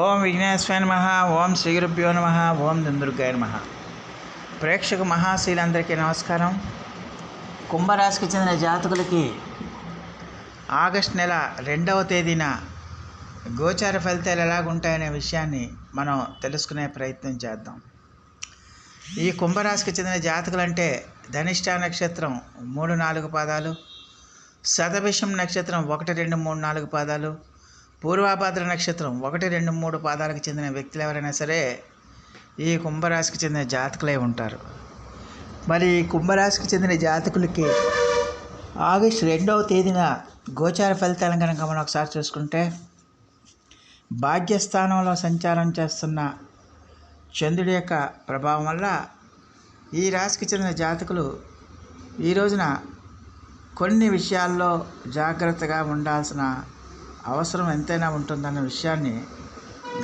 ఓం విఘ్నేశ్వర నమ ఓం శ్రీ గురుభ్యో నమ ఓం దుందుర్గాయ నమ. ప్రేక్షక మహాశీలందరికీ నమస్కారం. కుంభరాశికి చెందిన జాతకులకి ఆగస్ట్ నెల రెండవ తేదీన గోచార ఫలితాలు ఎలాగుంటాయనే విషయాన్ని మనం తెలుసుకునే ప్రయత్నం చేద్దాం. ఈ కుంభరాశికి చెందిన జాతకులు అంటే ధనిష్ట నక్షత్రం మూడు నాలుగు పాదాలు శతభిషం నక్షత్రం ఒకటి రెండు మూడు నాలుగు పాదాలు పూర్వాభాద్ర నక్షత్రం ఒకటి రెండు మూడు పాదాలకు చెందిన వ్యక్తులు ఎవరైనా సరే ఈ కుంభరాశికి చెందిన జాతకులే ఉంటారు. మరి ఈ కుంభరాశికి చెందిన జాతకులకి ఆగస్టు రెండవ తేదీన గోచార ఫలితాలను కనుక మనం ఒకసారి చూసుకుంటే భాగ్యస్థానంలో సంచారం చేస్తున్న చంద్రుడి యొక్క ప్రభావం వల్ల ఈ రాశికి చెందిన జాతకులు ఈ రోజున కొన్ని విషయాల్లో జాగ్రత్తగా ఉండాల్సిన అవసరం ఎంతైనా ఉంటుందన్న విషయాన్ని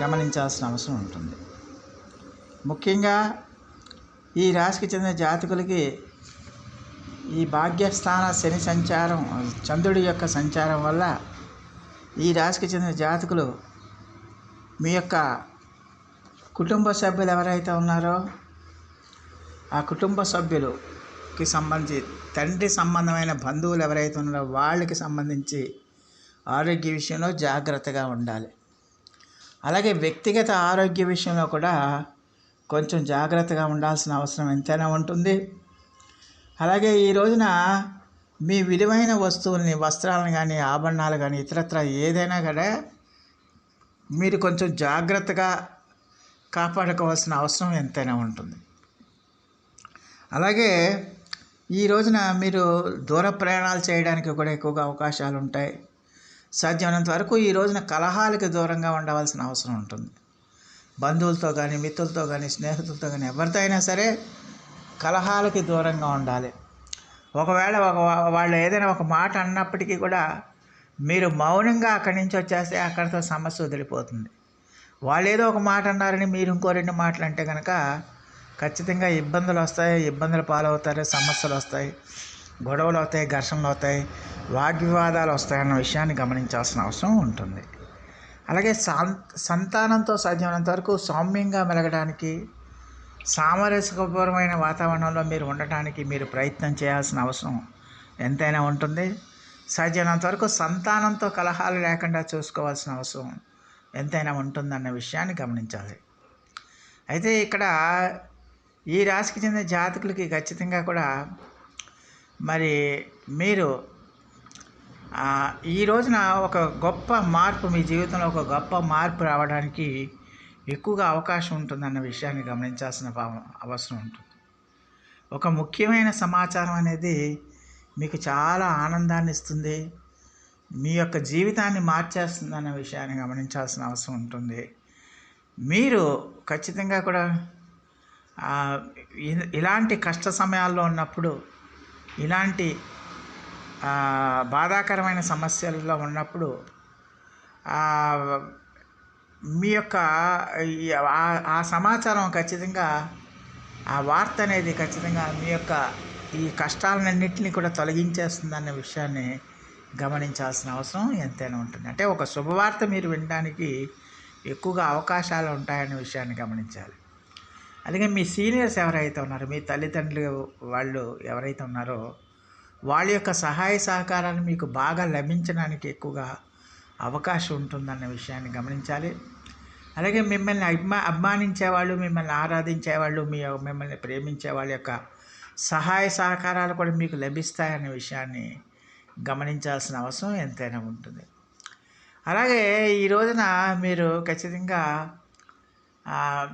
గమనించాల్సిన అవసరం ఉంటుంది. ముఖ్యంగా ఈ రాశికి చెందిన జాతకులకి ఈ భాగ్యస్థాన శని సంచారం చంద్రుడి యొక్క సంచారం వల్ల ఈ రాశికి చెందిన జాతకులు మీ యొక్క కుటుంబ సభ్యులు ఎవరైతే ఉన్నారో ఆ కుటుంబ సభ్యులుకి సంబంధించి తండ్రి సంబంధమైన బంధువులు ఎవరైతే ఉన్నారో వాళ్ళకి సంబంధించి ఆరోగ్య విషయంలో జాగ్రత్తగా ఉండాలి. అలాగే వ్యక్తిగత ఆరోగ్య విషయంలో కూడా కొంచెం జాగ్రత్తగా ఉండాల్సిన అవసరం ఎంతైనా ఉంటుంది. అలాగే ఈ రోజున మీ విలువైన వస్తువుల్ని వస్త్రాలను కానీ ఆభరణాలు కానీ ఇతరత్ర ఏదైనా కూడా మీరు కొంచెం జాగ్రత్తగా కాపాడుకోవాల్సిన అవసరం ఎంతైనా ఉంటుంది. అలాగే ఈ రోజున మీరు దూర ప్రయాణాలు చేయడానికి కూడా ఎక్కువగా అవకాశాలు ఉంటాయి సాధ్యమైనంత వరకు ఈ రోజున కలహాలకి దూరంగా ఉండవలసిన అవసరం ఉంటుంది. బంధువులతో కానీ మిత్రులతో కానీ స్నేహితులతో కానీ ఎవరితో అయినా సరే కలహాలకి దూరంగా ఉండాలి. ఒకవేళ ఒక వాళ్ళు ఏదైనా ఒక మాట అన్నప్పటికీ కూడా మీరు మౌనంగా అక్కడి నుంచి వచ్చేస్తే అక్కడితో సమస్య వదిలిపోతుంది. వాళ్ళు ఏదో ఒక మాట అన్నారని మీరు ఇంకో రెండు మాటలు అంటే కనుక ఖచ్చితంగా ఇబ్బందులు వస్తాయి ఇబ్బందులు పాలవుతారు సమస్యలు వస్తాయి. గొడవలు అవుతాయి ఘర్షణలు అవుతాయి వాగ్వివాదాలు వస్తాయన్న విషయాన్ని గమనించాల్సిన అవసరం ఉంటుంది. అలాగే సాన్ సంతానంతో సాధ్యమైనంత వరకు సౌమ్యంగా మెలగడానికి సామరస్యపరమైన వాతావరణంలో మీరు ఉండటానికి మీరు ప్రయత్నం చేయాల్సిన అవసరం ఎంతైనా ఉంటుంది. సాధ్యమైనంత వరకు సంతానంతో కలహాలు లేకుండా చూసుకోవాల్సిన అవసరం ఎంతైనా ఉంటుందన్న విషయాన్ని గమనించాలి. అయితే ఇక్కడ ఈ రాశికి చెందిన జాతకులకి ఖచ్చితంగా కూడా మరి మీరు ఈ రోజున ఒక గొప్ప మార్పు మీ జీవితంలో ఒక గొప్ప మార్పు రావడానికి ఎక్కువగా అవకాశం ఉంటుందన్న విషయాన్ని గమనించాల్సిన అవసరం ఉంటుంది. ఒక ముఖ్యమైన సమాచారం అనేది మీకు చాలా ఆనందాన్ని ఇస్తుంది మీ యొక్క జీవితాన్ని మార్చేస్తుంది అన్న విషయాన్ని గమనించాల్సిన అవసరం ఉంటుంది. మీరు ఖచ్చితంగా కూడా ఇలాంటి కష్ట సమయాల్లో ఉన్నప్పుడు ఇలాంటి బాధాకరమైన సమస్యల్లో ఉన్నప్పుడు మీ యొక్క ఆ సమాచారం ఖచ్చితంగా ఆ వార్త అనేది ఖచ్చితంగా మీ యొక్క ఈ కష్టాలన్నింటినీ కూడా తొలగించేస్తుందన్న విషయాన్ని గమనించాల్సిన అవసరం ఎంతైనా ఉంటుంది. అంటే ఒక శుభవార్త మీరు వినడానికి ఎక్కువగా అవకాశాలు ఉంటాయనే విషయాన్ని గమనించాలి. అలాగే మీ సీనియర్స్ ఎవరైతే ఉన్నారో మీ తల్లిదండ్రులు వాళ్ళు ఎవరైతే ఉన్నారో వాళ్ళ యొక్క సహాయ సహకారాలు మీకు బాగా లభించడానికి ఎక్కువగా అవకాశం ఉంటుందన్న విషయాన్ని గమనించాలి. అలాగే మిమ్మల్ని అభిమా అభిమానించేవాళ్ళు మిమ్మల్ని ఆరాధించేవాళ్ళు మీ మిమ్మల్ని ప్రేమించే వాళ్ళ యొక్క సహాయ సహకారాలు కూడా మీకు లభిస్తాయనే విషయాన్ని గమనించాల్సిన అవసరం ఎంతైనా ఉంటుంది. అలాగే ఈ రోజున మీరు ఖచ్చితంగా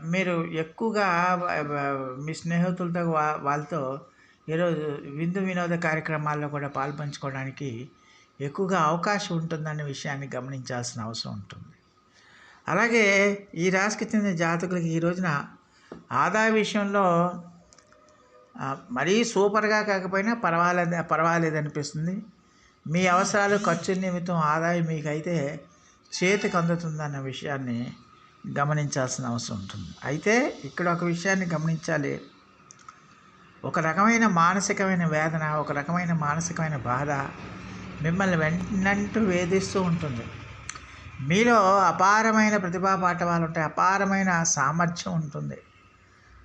మీరు ఎక్కువగా మీ స్నేహితులతో వా వాళ్ళతో ఈరోజు విందు వినోద కార్యక్రమాల్లో కూడా పాల్పంచుకోవడానికి ఎక్కువగా అవకాశం ఉంటుందనే విషయాన్ని గమనించాల్సిన అవసరం ఉంటుంది. అలాగే ఈ రాశికి చెందిన జాతకులకి ఈ రోజున ఆదాయ విషయంలో మరీ సూపర్గా కాకపోయినా పర్వాలేదు పర్వాలేదు అనిపిస్తుంది మీ అవసరాలు ఖర్చు నిమిత్తం ఆదాయం మీకైతే చేతికి అందుతుందన్న విషయాన్ని గమనించాల్సిన అవసరం ఉంటుంది. అయితే ఇక్కడ ఒక విషయాన్ని గమనించాలి. ఒక రకమైన మానసికమైన వేదన ఒక రకమైన మానసికమైన బాధ మిమ్మల్ని వెంటంటూ వేధిస్తూ ఉంటుంది. మీలో అపారమైన ప్రతిభా పాఠవాలు ఉంటాయి. అపారమైన సామర్థ్యం ఉంటుంది.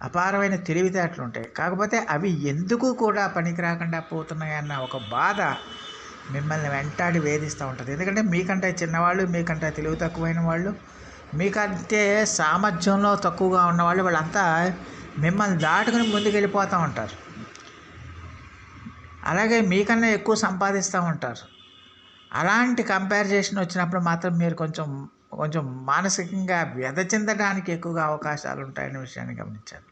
అపారమైన తెలివితేటలు ఉంటాయి. కాకపోతే అవి ఎందుకు కూడా పనికి రాకుండా పోతున్నాయన్న ఒక బాధ మిమ్మల్ని వెంటాడి వేధిస్తూ ఉంటుంది. ఎందుకంటే మీకంటే చిన్నవాళ్ళు మీకంటే తెలివి తక్కువైన వాళ్ళు మీకంటే సామర్థ్యంలో తక్కువగా ఉన్నవాళ్ళు వాళ్ళంతా మిమ్మల్ని దాటుకుని ముందుకెళ్ళిపోతూ ఉంటారు. అలాగే మీకన్నా ఎక్కువ సంపాదిస్తూ ఉంటారు. అలాంటి కంపారిజేషన్ వచ్చినప్పుడు మాత్రం మీరు కొంచెం కొంచెం మానసికంగా వ్యధ చెందడానికి ఎక్కువగా అవకాశాలు ఉంటాయనే విషయాన్ని గమనించాలి.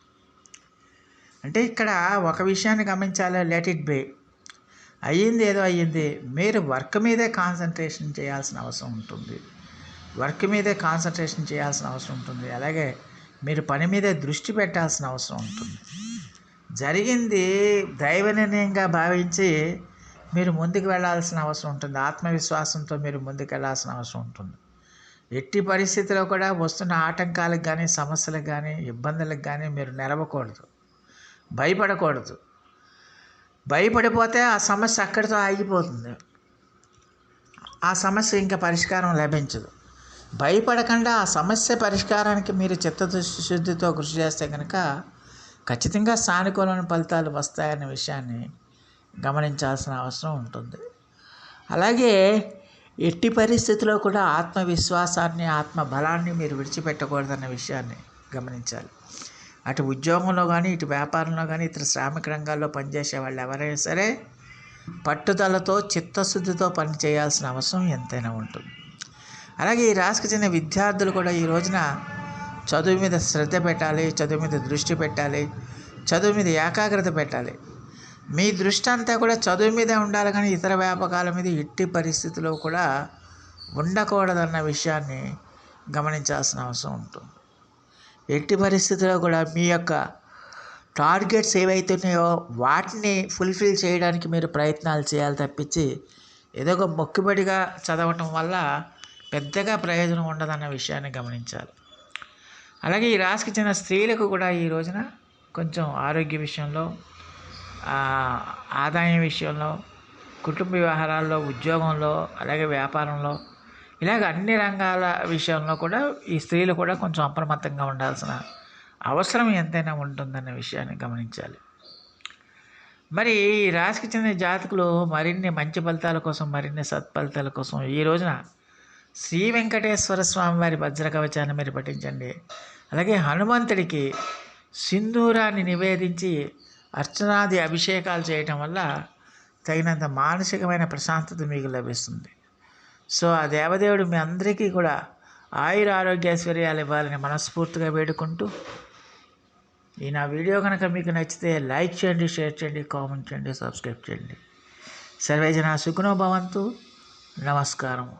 అంటే ఇక్కడ ఒక విషయాన్ని గమనించాలి లెట్ ఇట్ బే అయ్యింది ఏదో అయ్యింది మీరు వర్క్ మీదే కాన్సన్ట్రేషన్ చేయాల్సిన అవసరం ఉంటుంది. వర్క్ మీదే కాన్సన్ట్రేషన్ చేయాల్సిన అవసరం ఉంటుంది. అలాగే మీరు పని మీదే దృష్టి పెట్టాల్సిన అవసరం ఉంటుంది. జరిగింది దైవ నిర్ణయంగా భావించి మీరు ముందుకు వెళ్ళాల్సిన అవసరం ఉంటుంది. ఆత్మవిశ్వాసంతో మీరు ముందుకు వెళ్ళాల్సిన అవసరం ఉంటుంది. ఎట్టి పరిస్థితిలో కూడా వస్తున్న ఆటంకాలకు కానీ సమస్యలకు కానీ ఇబ్బందులకు కానీ మీరు నిలవకూడదు భయపడకూడదు. భయపడిపోతే ఆ సమస్య అక్కడితో ఆగిపోతుంది. ఆ సమస్య ఇంకా పరిష్కారం లభించదు. భయపడకుండా ఆ సమస్య పరిష్కారానికి మీరు చిత్తశుద్ధితో కృషి చేస్తే కనుక ఖచ్చితంగా సానుకూలమైన ఫలితాలు వస్తాయనే విషయాన్ని గమనించాల్సిన అవసరం ఉంటుంది. అలాగే ఎట్టి పరిస్థితిలో కూడా ఆత్మవిశ్వాసాన్ని ఆత్మ బలాన్ని మీరు విడిచిపెట్టకూడదన్న విషయాన్ని గమనించాలి. అటు ఉద్యోగంలో కానీ ఇటు వ్యాపారంలో కానీ ఇతర శ్రామిక రంగాల్లో పనిచేసే వాళ్ళు ఎవరైనా సరే పట్టుదలతో చిత్తశుద్ధితో పని చేయాల్సిన అవసరం ఎంతైనా ఉంటుంది. అలాగే ఈ రాశికి చెందిన విద్యార్థులు కూడా ఈ రోజున చదువు మీద శ్రద్ధ పెట్టాలి చదువు మీద దృష్టి పెట్టాలి చదువు మీద ఏకాగ్రత పెట్టాలి. మీ దృష్టి అంతా కూడా చదువు మీదే ఉండాలి కానీ ఇతర వ్యాపకాల మీద ఎట్టి పరిస్థితిలో కూడా ఉండకూడదన్న విషయాన్ని గమనించాల్సిన అవసరం ఉంటుంది. ఎట్టి పరిస్థితిలో కూడా మీ యొక్క టార్గెట్స్ ఏవైతున్నాయో వాటిని ఫుల్ఫిల్ చేయడానికి మీరు ప్రయత్నాలు చేయాలి తప్పించి ఏదో ఒక మొక్కుబడిగా చదవటం వల్ల పెద్దగా ప్రయోజనం ఉండదన్న విషయాన్ని గమనించాలి. అలాగే ఈ రాశికి చెందిన స్త్రీలకు కూడా ఈ రోజున కొంచెం ఆరోగ్య విషయంలో ఆదాయం విషయంలో కుటుంబ వ్యవహారాల్లో ఉద్యోగంలో అలాగే వ్యాపారంలో ఇలాగ అన్ని రంగాల విషయంలో కూడా ఈ స్త్రీలు కూడా కొంచెం అప్రమత్తంగా ఉండాల్సిన అవసరం ఎంతైనా ఉంటుందన్న విషయాన్ని గమనించాలి. మరి ఈ రాశికి చెందిన జాతకులు మరిన్ని మంచి ఫలితాల కోసం మరిన్ని సత్ఫలితాల కోసం ఈ రోజున శ్రీ వెంకటేశ్వర స్వామి వారి వజ్ర మీరు పఠించండి. అలాగే హనుమంతుడికి సింధూరాన్ని నివేదించి అర్చనాది అభిషేకాలు చేయటం వల్ల తగినంత మానసికమైన ప్రశాంతత మీకు లభిస్తుంది. సో ఆ దేవదేవుడు మీ అందరికీ కూడా ఆయుర ఆరోగ్యైశ్వర్యాలు ఇవ్వాలని మనస్ఫూర్తిగా వేడుకుంటూ ఈ నా వీడియో కనుక మీకు నచ్చితే లైక్ చేయండి షేర్ చేయండి కామెంట్ చేయండి సబ్స్క్రైబ్ చేయండి. సర్వేజన సుఖనో భవంతు. నమస్కారం